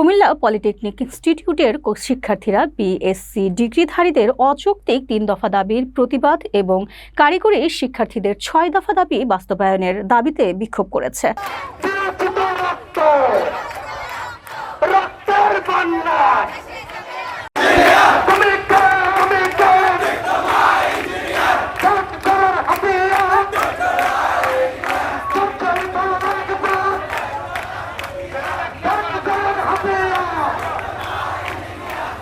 Comilla polytechnic ইনস্টিটিউটের শিক্ষার্থীরা BSc ডিগ্রিধারীদের অযৌক্তিক তিন দফা দাবির প্রতিবাদ এবং কারিগরি শিক্ষার্থীদের ছয় দফা দাবি বাস্তবায়নের দাবিতে বিক্ষোভ করেছে।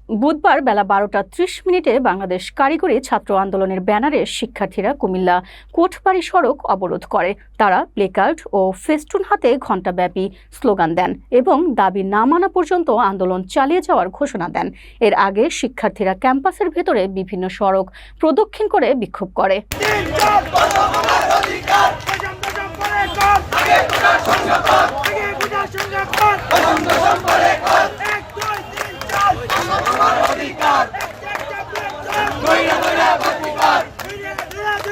বুধবার বেলা বারোটা ত্রিশ মিনিটে বাংলাদেশ কারিগরি ছাত্র আন্দোলনের ব্যানারে শিক্ষার্থীরা কুমিল্লা কোটবাড়ি সড়ক অবরোধ করে। তারা প্লেকার্ড ও ফেস্টুন হাতে ঘণ্টাব্যাপী স্লোগান দেন এবং দাবি না মানা পর্যন্ত আন্দোলন চালিয়ে যাওয়ার ঘোষণা দেন। এর আগে শিক্ষার্থীরা ক্যাম্পাসের ভেতরে বিভিন্ন সড়ক প্রদক্ষিণ করে বিক্ষোভ করে।